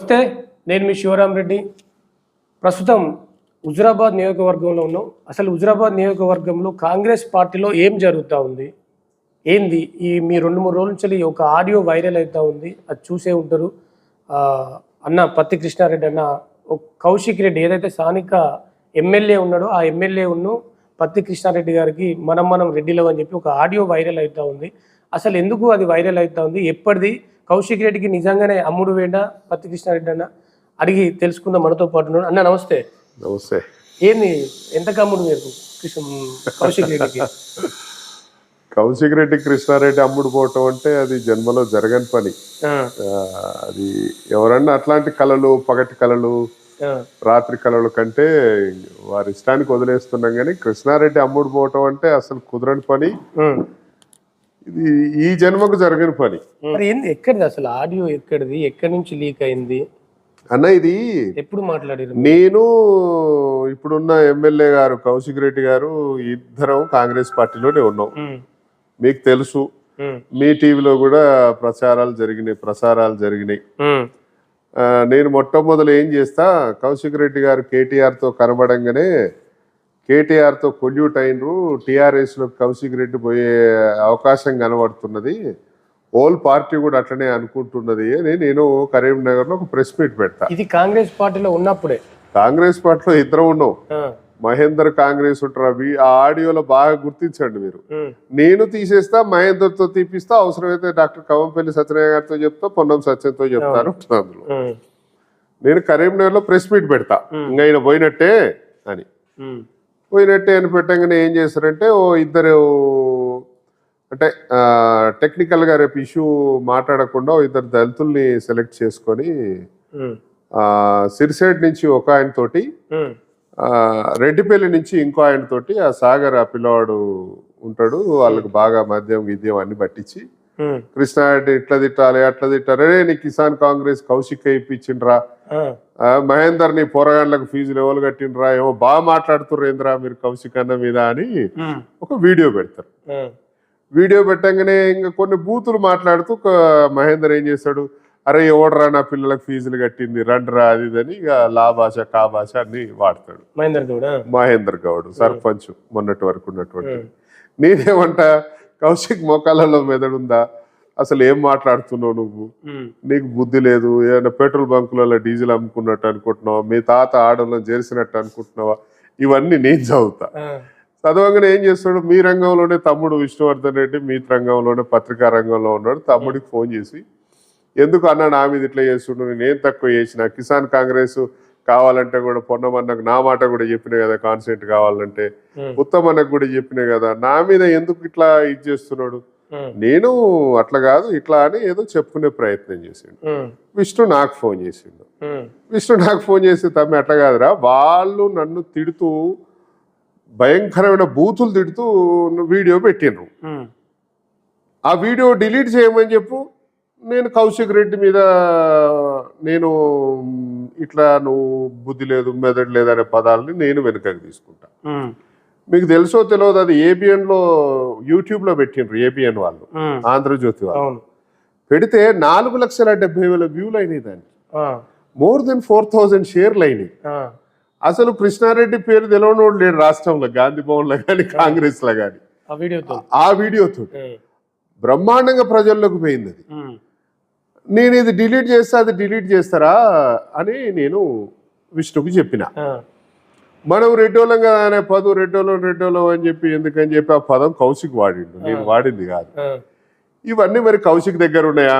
నమస్తే నేను మీ శివరాం రెడ్డి. ప్రస్తుతం హుజురాబాద్ నియోజకవర్గంలో ఉన్నాం. అసలు హుజురాబాద్ నియోజకవర్గంలో కాంగ్రెస్ పార్టీలో ఏం జరుగుతూ ఉంది? ఏంది? ఈ మీ రెండు మూడు రోజుల నుంచి ఒక ఆడియో వైరల్ అవుతూ ఉంది. అది చూసే ఉంటారు. అన్న పత్తి కృష్ణారెడ్డి అన్న కౌశిక్ రెడ్డి ఏదైతే స్థానిక ఎమ్మెల్యే ఉన్నాడో ఆ ఎమ్మెల్యే ఉన్ను పత్తి కృష్ణారెడ్డి గారికి మనం మనం రెడ్డిలో అని చెప్పి ఒక ఆడియో వైరల్ అవుతూ ఉంది. అసలు ఎందుకు అది వైరల్ అవుతూ ఉంది? ఎప్పటిది కౌశిక్ రెడ్డికి నిజంగానే అమ్ముడు వేండ పత్తి కృష్ణారెడ్డి అన్న అడిగి తెలుసుకుందాం మనతో పాటు అన్న నమస్తే. నమస్తే. ఏంది ఎంత కమ్ముడు మీరు కౌశిక్ రెడ్డికి? కౌశిక్ రెడ్డి కృష్ణారెడ్డి అమ్ముడు పోవటం అంటే అది జన్మలో జరగని పని. అది ఎవరన్నా అట్లాంటి కళలు పగటి కళలు రాత్రి కళలు కంటే వారి ఇష్టానికి వదిలేస్తున్నాం కానీ కృష్ణారెడ్డి అమ్ముడు పోవటం అంటే అసలు కుదరని పని. ఇది ఈ జన్మకు జరగని పని. మరి ఏంది ఎక్కడిది అసలు? ఆడియో ఎక్కడిది? ఎక్కడి నుంచి లీక్ అయింది? అన్న ఇది ఎప్పుడు మాట్లాడారు? నేను ఇప్పుడున్న ఎమ్మెల్యే గారు కౌశిక్ రెడ్డి గారు ఇద్దరం కాంగ్రెస్ పార్టీలోనే ఉన్నాం. మీకు తెలుసు. మీ టీవీలో కూడా ప్రచారాలు జరిగినాయి ప్రసారాలు జరిగినాయి. నేను మొట్టమొదలు ఏం చేస్తా కౌశిక్ రెడ్డి గారు కేటీఆర్తో కనబడంగానే కేటీఆర్తో కొల్యూట్ అయినరు టీఆర్ఎస్లో కౌశిక్ రెడ్డి పోయే అవకాశం కనబడుతున్నది. ఓల్ పార్టీ కూడా అట్లనే అనుకుంటున్నది అని నేను కరీంనగర్లో ఒక ప్రెస్ మీట్ పెడతా. ఇది కాంగ్రెస్ పార్టీలో ఉన్నప్పుడే. కాంగ్రెస్ పార్టీలో ఇద్దరం ఉన్నాం. ఆ, మహేందర్ కాంగ్రెస్ ఉంటారు అవి ఆ ఆడియోలో బాగా గుర్తించండి మీరు. నేను తీసేస్తా మహేందర్తో తీపిస్తా అవసరమైతే డాక్టర్ కవంపల్లి సత్యనారాయణ గారితో చెప్తా పొన్నం సత్యంతో చెప్తారు అందులో. నేను కరీంనగర్లో ప్రెస్ మీట్ పెడతా. ఇంకా ఆయన పోయినట్టే అని. పోయినట్టే అని పెట్టంగానే ఏం చేస్తారంటే ఓ ఇద్దరు అంటే టెక్నికల్గా రేపు ఇష్యూ మాట్లాడకుండా ఓ ఇద్దరు దళితుల్ని సెలెక్ట్ చేసుకొని సిరిసేడ్ నుంచి ఒక ఆయన తోటి రెడ్డిపల్లి నుంచి ఇంకో ఆయన తోటి ఆ సాగర్ ఆ పిల్లవాడు ఉంటాడు వాళ్ళకి బాగా మద్యం విద్యం అన్ని పట్టించి కృష్ణారెడ్డి ఇట్లా తిట్టాలి అట్లా తిట్టాలి రే నీ కిసాన్ కాంగ్రెస్ కౌశిక్ ఆ, మహేందర్ నీ పోరగాండ్లకు ఫీజులు ఎవరు కట్టిండ్రా ఏమో బాగా మాట్లాడుతుర్రేంద్రా మీరు కౌశిక్ అన్న మీద అని ఒక వీడియో పెడతారు. వీడియో పెట్టంగానే ఇంకా కొన్ని బూతులు మాట్లాడుతూ ఒక మహేందర్ ఏం చేస్తాడు అరే ఎవడరా నా పిల్లలకు ఫీజులు కట్టింది? రండ్రా అది అని ఇక లా భాష కా భాష అన్ని వాడతాడు. మహేందర్ గౌడ్ మహేందర్ గౌడ్ సర్పంచ్ మొన్నటి వరకు ఉన్నటువంటి. నేనేమంటా? కౌశిక్ మోకాళ్ళలో మెదడుందా? అసలు ఏం మాట్లాడుతున్నావు నువ్వు? నీకు బుద్ధి లేదు. ఏదైనా పెట్రోల్ బంకులలో డీజిల్ అమ్ముకున్నట్టు అనుకుంటున్నావా? మీ తాత ఆడలను చేసినట్టు అనుకుంటున్నావా? ఇవన్నీ నేను చదువుతా. చదవగానే ఏం చేస్తాడు? మీ రంగంలోనే తమ్ముడు విష్ణువర్ధన్ రెడ్డి మీ రంగంలోనే పత్రికా రంగంలో ఉన్నాడు. తమ్ముడికి ఫోన్ చేసి ఎందుకు అన్న నా మీద ఇట్లా చేస్తుండు? నేను ఏం తక్కువ చేసిన? కిసాన్ కాంగ్రెస్ కావాలంటే కూడా పొన్నమన్నకు నా మాట కూడా చెప్పిన కదా కాన్సెంట్ కావాలంటే. ఉత్తమన్నకు కూడా చెప్పిన కదా. నా మీద ఎందుకు ఇట్లా ఇది చేస్తున్నాడు? నేను అట్లా కాదు ఇట్లా అని ఏదో చెప్పుకునే ప్రయత్నం చేసిండు. విష్ణు నాకు ఫోన్ చేసిండు. విష్ణు నాకు ఫోన్ చేసి తమ్మి అట్లా కాదురా వాళ్ళు నన్ను తిడుతూ భయంకరమైన బూతులు తిడుతూ వీడియో పెట్టిండ్రు. ఆ వీడియో డిలీట్ చేయమని చెప్పు నేను కౌశిక్ రెడ్డి మీద నేను ఇట్లా నువ్వు బుద్ధి లేదు మెదడు లేదు అనే పదాలని నేను వెనుకకి తీసుకుంటా. మీకు తెలుసో తెలియదు అది ఏబిఎన్లో యూట్యూబ్లో పెట్టిండ్రు ఏబిఎన్ వాళ్ళు ఆంధ్రజ్యోతి వాళ్ళు. పెడితే నాలుగు లక్షల డెబ్బై వేల వ్యూలు అయినాయి దానికి. మోర్ దెన్ ఫోర్ థౌజండ్ షేర్లు అయినాయి. అసలు కృష్ణారెడ్డి పేరు తెలవనోడు లేడు రాష్ట్రంలో గాంధీ భవన్లో కానీ కాంగ్రెస్లో కానీ ఆ వీడియోతో. బ్రహ్మాండంగా ప్రజల్లోకి పోయింది అది. నేను ఇది డిలీట్ చేస్తే అది డిలీట్ చేస్తారా అని నేను విష్ణుకు చెప్పిన. మనం రెడ్డోళం కదా అనే పదం రెడ్డోళం రెడ్డోళం అని చెప్పి ఎందుకని చెప్పి ఆ పదం కౌశిక్ వాడిండు. నేను వాడింది కాదు. ఇవన్నీ మరి కౌశిక్ దగ్గర ఉన్నాయా?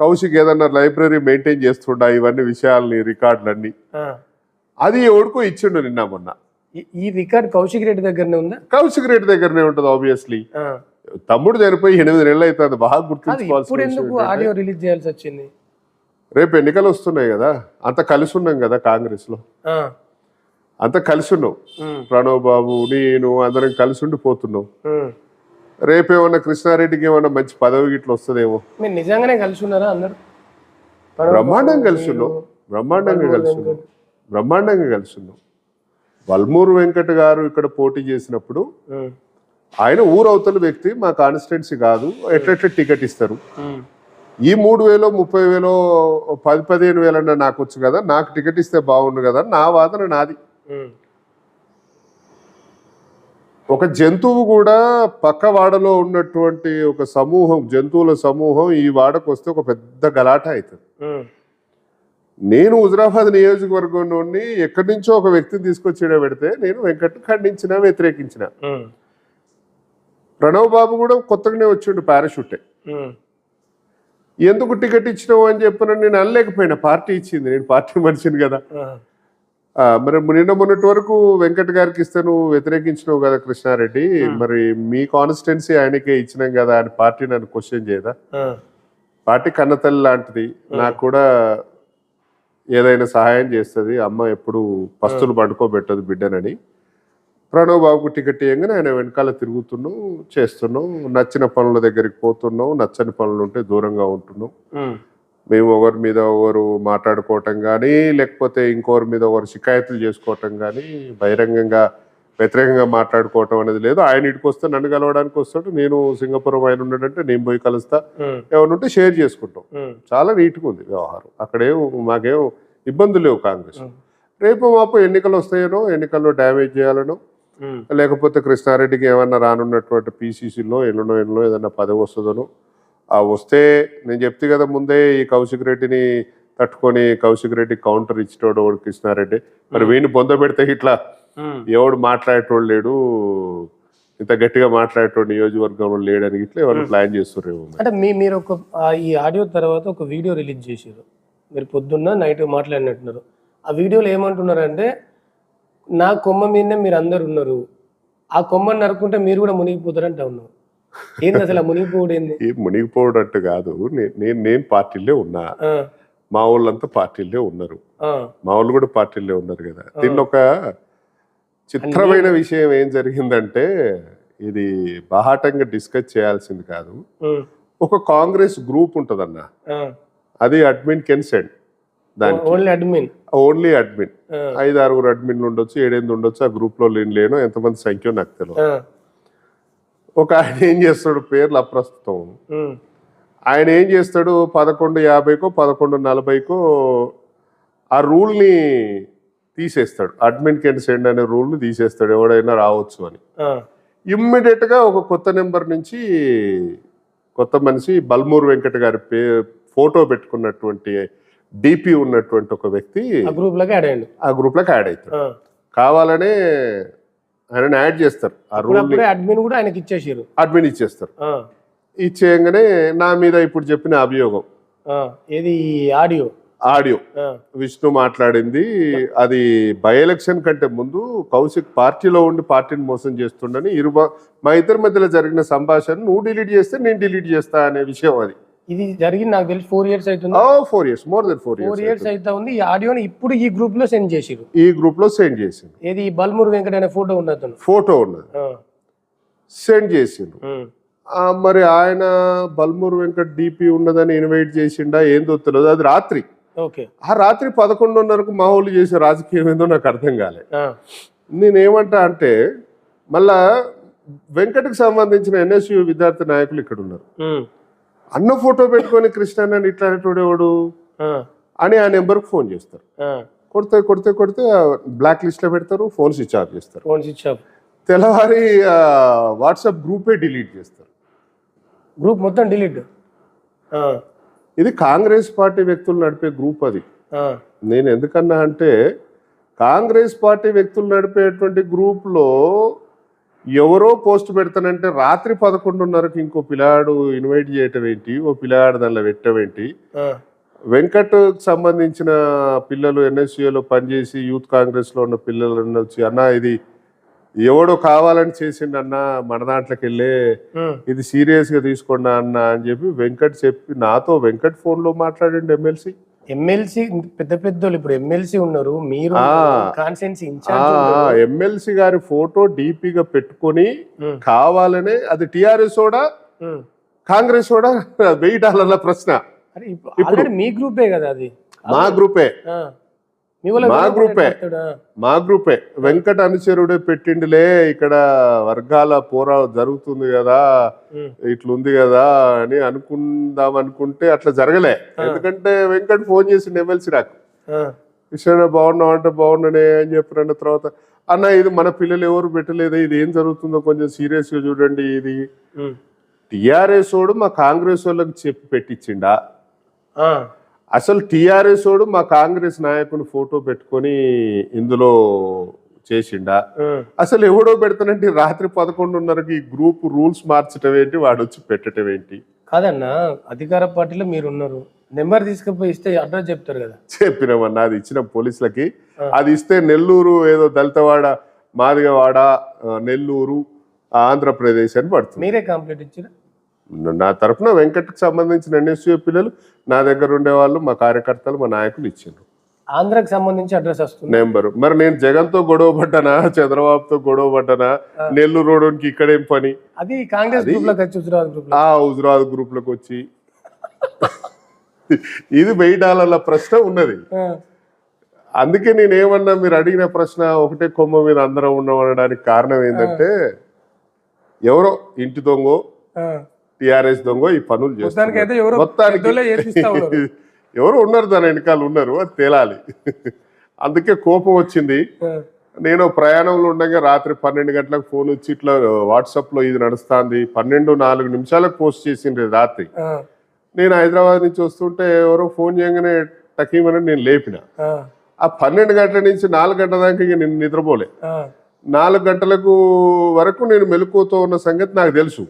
కౌశిక్ ఏదన్నా లైబ్రరీ మెయింటైన్ చేస్తుండా? ఇవన్నీ విషయాలని రికార్డులన్నీ. అది ఎవడికో ఇచ్చిండు నిన్న మొన్న. ఈ- రికార్డ్ కౌశిక్ రెడ్డి దగ్గరనే ఉందా? కౌశిక్ రెడ్డి దగ్గరనే ఉంటుంది ఆబ్వియస్లీ తమ్ముడు చనిపోయి ఎనిమిది నెలలు అవుతుంది బాగా ఆడియో రిలీజ్ చేయాల్సి వచ్చింది? రేపు ఎన్నికలు వస్తున్నాయి కదా అంత కలిసి ఉన్నాం కదా కాంగ్రెస్లో ఆ, అంత కలిసి ఉన్నాం ఉమ్, ప్రణవ్ బాబు నేను అందరం కలిసి ఉండిపోతున్నాం. రేపేమన్నా కృష్ణారెడ్డికి ఏమన్నా మంచి పదవి గిట్ల వస్తుందేమో? మీరు నిజంగానే కలిసి ఉన్నారా అందరు బ్రహ్మాండంగా కలిసి ఉన్నాం బ్రహ్మాండంగా కలిసి ఉన్నాం బ్రహ్మాండంగా కలిసి ఉన్నాం వల్మూరు వెంకట గారు ఇక్కడ పోటీ చేసినప్పుడు ఆయన ఊరవతల వ్యక్తి మా కాన్స్టిట్యున్సీ కాదు. ఎట్లెట్ల టికెట్ ఇస్తారు? ఈ మూడు వేలో ముప్పై వేలో పది పదిహేను వేలన్నా నాకు వచ్చు కదా నాకు టికెట్ ఇస్తే బాగుండు కదా నా వాదన నాది. ఒక జంతువు కూడా పక్క వాడలో ఉన్నటువంటి ఒక సమూహం జంతువుల సమూహం ఈ వాడకు వస్తే ఒక పెద్ద గలాట అవుతుంది. నేను హుజరాబాద్ నియోజకవర్గం నుండి ఎక్కడి నుంచో ఒక వ్యక్తిని తీసుకొచ్చి పెడితే నేను వెంకట్ ఖండించిన వ్యతిరేకించిన. ప్రణవ్ బాబు కూడా కొత్తగానే వచ్చిండు పారాషూటే. ఎందుకు టికెట్ ఇచ్చినావు అని చెప్పిన నేను అనలేకపోయినా పార్టీ ఇచ్చింది నేను పార్టీ మనిషిని కదా. మరి నిన్న మొన్నటి వరకు వెంకట్ గారికి ఇస్తే నువ్వు వ్యతిరేకించినావు కదా కృష్ణారెడ్డి. మరి మీ కాన్స్టిట్యున్సీ ఆయనకే ఇచ్చినాం కదా అని పార్టీ నన్ను క్వశ్చన్ చేయదా? పార్టీ కన్నతల్లి లాంటిది. నాకు కూడా ఏదైనా సహాయం చేస్తుంది. అమ్మ ఎప్పుడు పస్తులు పడుకోబెట్టదు బిడ్డనని. ప్రణవ్ బాబుకు టికెట్ ఇవ్వగానే ఆయన వెనకాల తిరుగుతున్నాం చేస్తున్నాం. నచ్చిన పనుల దగ్గరికి పోతున్నాం నచ్చని పనులు ఉంటే దూరంగా ఉంటున్నాం. ఉమ్, మేము ఒకరి మీద ఒకరు మాట్లాడుకోవటం కానీ లేకపోతే ఇంకొకరి మీద ఒకరు షికాయతులు చేసుకోవటం కానీ బహిరంగంగా వ్యతిరేకంగా మాట్లాడుకోవటం అనేది లేదు. ఆయన ఇటుకు వస్తే నన్ను కలవడానికి వస్తాడు నేను సింగపురం ఆయన ఉన్నాడంటే నేను పోయి కలుస్తా. ఉంటే షేర్ చేసుకుంటాం. చాలా నీట్గా ఉంది వ్యవహారం. అక్కడేం మాకేం ఇబ్బందులు లేవు కాంగ్రెస్. రేపు మాపు ఎన్నికలు వస్తాయనో ఎన్నికల్లో డ్యామేజ్ చేయాలనో లేకపోతే కృష్ణారెడ్డికి ఏమన్నా రానున్నటువంటి పీసీసీలో ఎన్నో ఎన్నో ఏదన్నా పదవి వస్తుందనో ఆ వస్తే నేను చెప్తే కదా ముందే ఈ కౌశిక్ రెడ్డిని తట్టుకొని కౌశిక్ రెడ్డి కౌంటర్ ఇచ్చేటోడు ఒకడు కృష్ణారెడ్డి. మరి వీడిని పొంద పెడితే ఇట్లా ఎవడు మాట్లాడేటోడు లేడు? ఇంత గట్టిగా మాట్లాడేటోడు నియోజకవర్గంలో లేడని ఇట్లా ఎవరు ప్లాన్ చేస్తుర్రేమో మరి. అంటే మీ మీరు ఒక ఈ ఆడియో తర్వాత ఒక వీడియో రిలీజ్ చేశారు మీరు పొద్దున్న నైట్ మాట్లాడినట్టున్నారు. ఆ వీడియోలో ఏమంటున్నారంటే నా కొమ్మ మీదనే మీరు అందరు ఉన్నారు. ఆ కొమ్మని నరుకుంటే మీరు కూడా మునిగిపోతారంట ఉన్నారు ఏంది అసలు ఆ మునిగిపోవడం ఏంది? ఏం మునిగిపోవడట్టు కాదు. నే- నేను నేను పార్టీలే ఉన్నా. ఆ, మా వాళ్ళంతా పార్టీలే ఉన్నారు. ఆ, మా వాళ్ళు కూడా పార్టీలే ఉన్నారు కదా. దీన్ని ఒక చిత్రమైన విషయం ఏం జరిగిందంటే ఇది బాహాటంగా డిస్కస్ చేయాల్సింది కాదు. ఉమ్, ఒక కాంగ్రెస్ గ్రూప్ ఉంటుందన్న. ఆ. అది అడ్మిన్ కెన్ సెండ్ దానికి ఓన్లీ అడ్మిన్. Only admin. ఆ, ఐదు ఆరుగురు అడ్మిన్లు ఉండొచ్చు ఏడెనిమిది ఉండొచ్చు ఆ గ్రూప్లో లేని లేను ఎంతమంది సంఖ్య నాకు తెలియదు ఆ, ఒక ఆయన ఏం చేస్తాడు? పేర్లు అప్రస్తుతం. ఆయన ఏం చేస్తాడు? పదకొండు యాభైకో పదకొండు నలభైకో ఆ రూల్ని తీసేస్తాడు. అడ్మిన్ కెన్ సెండ్ అనే రూల్ని తీసేస్తాడు. ఎవడైనా రావచ్చు అని. ఆ, ఇమ్మీడియట్గా ఒక కొత్త నెంబర్ నుంచి కొత్త మనిషి బల్మూరు వెంకట గారి పే ఫోటో పెట్టుకున్నటువంటి డిపి ఉన్నటువంటి ఒక వ్యక్తి ఆ గ్రూప్లోకి యాడ్ అయ్యండి. ఆ గ్రూప్లోకి యాడ్ అవుతాడు. కావాలనే ఆయన యాడ్ చేస్తారు. ఆ రూల్ అడ్మిన్ కూడా ఆయనకి ఇచ్చేసారు అడ్మిన్ ఇచ్చేస్తారు. ఇచ్చేయగానే నా మీద ఇప్పుడు చెప్పిన అభియోగం. ఏది? ఆడియో. ఆడియో. విష్ణు మాట్లాడింది. అది బై ఎలక్షన్ కంటే ముందు కౌశిక్ పార్టీలో ఉండి పార్టీని మోసం చేస్తుండని ఇరు మా ఇద్దరి మధ్యలో జరిగిన సంభాషణ నువ్వు డిలీట్ చేస్తే నేను డిలీట్ చేస్తా అనే విషయం అది. ఇది జరిగింది నాకు తెలిసి ఫోర్ ఇయర్స్ అవుతుంది ఓ four years more than four four years అవుతా ఉంది. ఈ ఆడియోని ఇప్పుడు ఈ గ్రూప్లో సెండ్ చేసిరు ఈ గ్రూప్లో సెండ్ చేసిండు ఏది? బల్మూరు వెంకట అనే ఫోటో అతను. ఫోటో ఉన్నది. సెండ్ చేసిండు మరి ఆయన బల్మూరు వెంకట్ డిపి ఉన్నదని ఇన్వైట్ చేసిండా ఏందో తెలియదు. అది రాత్రి. ఓకే. ఆ రాత్రి పదకొండున్నరకు మా వాళ్ళు చేసే రాజకీయం ఏందో నాకు అర్థం కాలే. నేనేమంటా అంటే మళ్ళా వెంకటకు సంబంధించిన ఎన్ఎస్యు విద్యార్థి నాయకులు ఇక్కడ ఉన్నారు. అన్న ఫోటో పెట్టుకొని కృష్ణ అని ఇట్లా అనేటోడు ఎవడు? ఆ, అని ఆ నెంబర్కి ఫోన్ చేస్తారు. కొడితే కొడితే కొడితే బ్లాక్ లిస్ట్లో పెడతారు ఫోన్ స్విచ్ ఆఫ్ చేస్తారు. Phone switch off. తెల్లవారి వాట్సాప్ గ్రూపే డిలీట్ చేస్తారు. గ్రూప్ మొత్తం డిలీట్. ఇది కాంగ్రెస్ పార్టీ వ్యక్తులు నడిపే గ్రూప్ అది. నేను ఎందుకన్నా అంటే కాంగ్రెస్ పార్టీ వ్యక్తులు నడిపేటువంటి గ్రూప్లో ఎవరో పోస్ట్ పెడతానంటే రాత్రి పదకొండున్నరకు ఇంకో పిల్లాడు ఇన్వైట్ చేయటం ఏంటి ఓ పిల్లాడు దానిలో పెట్టడం ఏంటి వెంకట్ సంబంధించిన పిల్లలు ఎన్ఎస్యూలో పనిచేసి యూత్ కాంగ్రెస్లో ఉన్న పిల్లలు వచ్చి అన్న ఇది ఎవడో కావాలని చేసిండు అన్న మన దాంట్లోకి వెళ్ళే ఇది సీరియస్గా తీసుకోండి అన్న అని చెప్పి వెంకట్ చెప్పి నాతో వెంకట్ ఫోన్లో మాట్లాడండి ఎమ్మెల్సీ. ఎమ్మెల్సీ పెద్ద పెద్దోళ్ళు ఇప్పుడు ఎమ్మెల్సీ ఉన్నారు. మీరు ఆ. కాన్సెన్సీ ఇన్ఛార్జ్ ఎమ్మెల్సీ గారి ఫోటో డీపీగా పెట్టుకొని కావాలనే అది టిఆర్ఎస్ ఓడా? కాంగ్రెస్ ఓడా? వెయ్యి డాలర్ల ప్రశ్న. ఇప్పుడు మీ గ్రూపే కదా అది. మా గ్రూపే. మీ గ్రూపే. మా గ్రూపే. వెంకట అనుచరుడే పెట్టిండిలే ఇక్కడ వర్గాల పోరా జరుగుతుంది కదా ఇట్లుంది కదా అని అనుకుందాం అనుకుంటే అట్లా జరగలే. ఎందుకంటే వెంకట్ ఫోన్ చేసిండు ఎమ్మెల్సీ నాకు. ఆ, విషయంలో బాగున్నావు అంటే బాగున్నానే అని చెప్పిన తర్వాత అన్న ఇది మన పిల్లలు ఎవరు పెట్టలేదు? ఇది ఏం జరుగుతుందో కొంచెం సీరియస్గా చూడండి ఇది. టిఆర్ఎస్ వాడు మా కాంగ్రెస్ వాళ్ళకి చెప్పి పెట్టించిండా. అసలు టిఆర్ఎస్ వాడు మా కాంగ్రెస్ నాయకుని ఫోటో పెట్టుకొని ఇందులో చేసిండా? అసలు ఎవడో పెడతానంటే రాత్రి పదకొండున్నరకి ఈ గ్రూప్ రూల్స్ మార్చడం ఏంటి వాడు వచ్చి పెట్టడం ఏంటి? కాదన్నా అధికార పార్టీలో మీరు ఉన్నారు నెంబర్ తీసుకుపోయి ఇస్తే అడ్రస్ చెప్తారు కదా. చెప్పినామన్నా అది ఇచ్చిన పోలీసులకి. అది ఇస్తే నెల్లూరు ఏదో దళితవాడ మాదిగవాడ నెల్లూరు ఆంధ్రప్రదేశ్ అని పడుతుంది. మీరే కంప్లీట్ ఇచ్చారు నా తరఫున వెంకట్కి సంబంధించిన ఎన్ఎస్యూ పిల్లలు నా దగ్గర ఉండేవాళ్ళు మా కార్యకర్తలు మా నాయకులు ఇచ్చిండ్రు. ఆంధ్రాకి సంబంధించి అడ్రస్ వస్తుంది. నెంబర్. మరి నేను జగన్తో గొడవ పడ్డానా చంద్రబాబుతో గొడవ పడ్డానా? నెల్లూరు రోడ్డుకి ఇక్కడేం పని? అది కాంగ్రెస్ గ్రూప్లో వచ్చి హుజరాబాద్ గ్రూప్ ఆ హుజరాబాద్ గ్రూప్లోకి వచ్చి. ఇది వెయ్యి డాలర్ల ప్రశ్న ఉన్నది. అందుకే నేను ఏమన్నా మీరు అడిగిన ప్రశ్న ఒకటే కొమ్మ మీద అందరం ఉన్నాం అనడానికి కారణం ఏంటంటే ఎవరో ఇంటి దొంగో. టిఆర్ఎస్ దొంగ ఈ పనులు ఎవరో మొత్తానికి. ఎవరు ఉన్నారు దాని వెనకాల ఉన్నారు అది తేలాలి. అందుకే కోపం వచ్చింది. నేను ప్రయాణంలో ఉండగా రాత్రి పన్నెండు గంటలకు ఫోన్ వచ్చి ఇట్లా వాట్సాప్లో ఇది నడుస్తుంది. పన్నెండు నాలుగు నిమిషాలకు పోస్ట్ చేసిండ్రు రాత్రి. నేను హైదరాబాద్ నుంచి వస్తుంటే ఎవరో ఫోన్ చేయగానే టకీమని నేను లేపిన. ఆ, పన్నెండు గంటల నుంచి నాలుగు గంటల దాకా నేను నిద్రపోలే. నాలుగు గంటలకు వరకు నేను మెలకువతో ఉన్న సంగతి నాకు తెలుసు.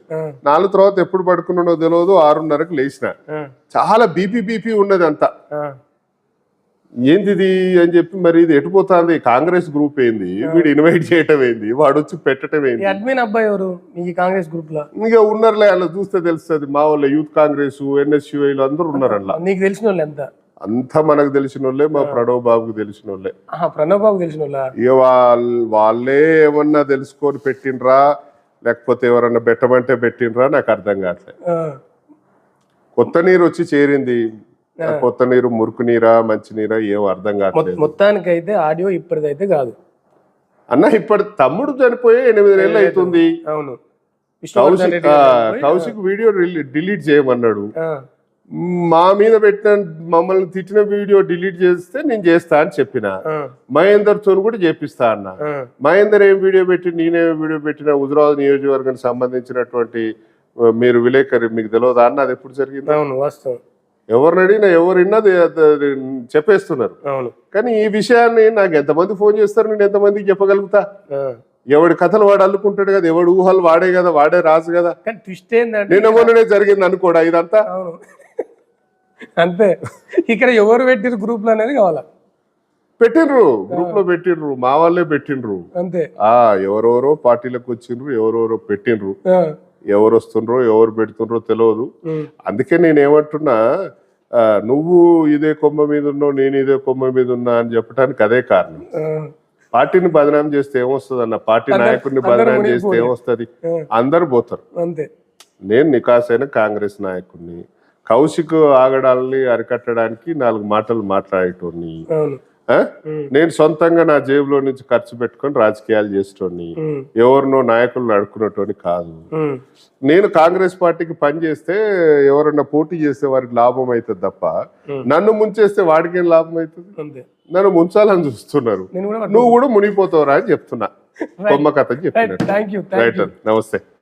నాలుగు తర్వాత ఎప్పుడు పడుకున్నానో తెలియదు ఆరున్నరకు లేచిన. చాలా బీపీ బీపీ ఉన్నది అంతా. ఆ. ఏంది అని చెప్పి మరి ఇది ఎటుపోతుంది కాంగ్రెస్ గ్రూప్ ఏంది? వీడు ఇన్వైట్ చేయటం ఏంది? వాడు వచ్చి పెట్టడం ఏంది? అడ్మిన్ అబ్బాయి ఎవరు? ఈ కాంగ్రెస్ గ్రూప్లో. ఇక ఉన్నారులే అలా చూస్తే తెలుస్తుంది. మా వాళ్ళ యూత్ కాంగ్రెస్ ఎన్ఎస్యుఐలు అందరూ ఉన్నారు అలా నీకు తెలిసిన వాళ్ళు ఎంత అంతా మనకు తెలిసిన వాళ్ళే మా ప్రణవ్ బాబుకు తెలిసిన వాళ్ళే ప్రణవ్ బాబు తెలిసిన వాళ్ళ ఇక వాళ్ళ వాళ్ళే ఏమన్నా తెలుసుకొని పెట్టిండ్రా లేకపోతే ఎవరన్నా పెట్టమంటే పెట్టిండ్రా నాకు అర్థం కావట్లేదు కొత్త నీరు వచ్చి చేరింది. కొత్త నీరు మురుకు నీరా మంచి నీరా ఏం అర్థం కావట్లేదు. మొత్తానికి అయితే ఆడియో ఇప్పటిదైతే కాదు. అన్న ఇప్పుడు తమ్ముడు చనిపోయి ఎనిమిది నెలలు అవుతుంది అవును. కౌశిక్ వీడియో డిలీట్ చేయమన్నాడు. మా మీద పెట్టిన మమ్మల్ని తిట్టిన వీడియో డిలీట్ చేస్తే నేను చేస్తా అని చెప్పిన. మహేందర్తో కూడా చేపిస్తా అన్న. మహేందర్ ఏం వీడియో పెట్టి నేనే వీడియో పెట్టిన హుజరాబాద్ నియోజకవర్గానికి సంబంధించినటువంటి మీరు విలేకరి మీకు తెలియదా అన్న? అది ఎప్పుడు జరిగింది? అవును వాస్తవం. ఎవరిని అడిగినా ఎవరిన్నా అది- అది చెప్పేస్తున్నారు. అవును. కానీ ఈ విషయాన్ని నాకు ఎంతమంది ఫోన్ చేస్తారు నేను ఎంతమందికి చెప్పగలుగుతా. ఎవడి కథలు వాడు అల్లుకుంటాడు కదా ఎవడు ఊహలు వాడే కదా వాడే రాజు కదా. కానీ ట్విస్ట్ ఏంటంటే నిన్న మొన్ననే జరిగింది అనుకోడా ఇదంతా? అంతే. ఇక్కడ ఎవరు పెట్టిరు గ్రూప్లో అనేది కావాలా? పెట్టిండ్రు గ్రూప్లో పెట్టిండ్రు మా వాళ్ళే పెట్టిండ్రు అంతే. ఆ ఎవరెవరో పార్టీలకు వచ్చిండ్రు ఎవరెవరో పెట్టిండ్రు ఎవరు వస్తుండ్రో ఎవరు పెడుతుండ్రో తెలియదు అందుకే నేను ఏమంటున్నా నువ్వు ఇదే కొమ్మ మీద ఉన్నావు నేను ఇదే కొమ్మ మీద ఉన్నా అని చెప్పడానికి అదే కారణం. పార్టీని బదనాం చేస్తే ఏమొస్తుంది అన్న పార్టీ నాయకుడిని బదనాం చేస్తే. ఏమొస్తుంది? అందరు పోతారు. అంతే. నేను నికాసైన కాంగ్రెస్ నాయకుడిని కౌశిక్ ఆగడాలని అరికట్టడానికి నాలుగు మాటలు మాట్లాడేటోని నేను సొంతంగా నా జేబులో నుంచి ఖర్చు పెట్టుకొని రాజకీయాలు చేసేటోని ఎవరినో నాయకులను అడుక్కునేటోని కాదు. నేను కాంగ్రెస్ పార్టీకి పని చేస్తే ఎవరన్నా పోటీ చేస్తే వారికి లాభం అవుతుంది తప్ప. నన్ను ముంచేస్తే వాడికి ఏం లాభం అవుతుంది నన్ను ముంచాలని చూస్తున్నారు. నువ్వు కూడా మునిగిపోతావురా అని చెప్తున్నా. బొమ్మ కథ చెప్పినట్టు. Thank you thank right you నమస్తే.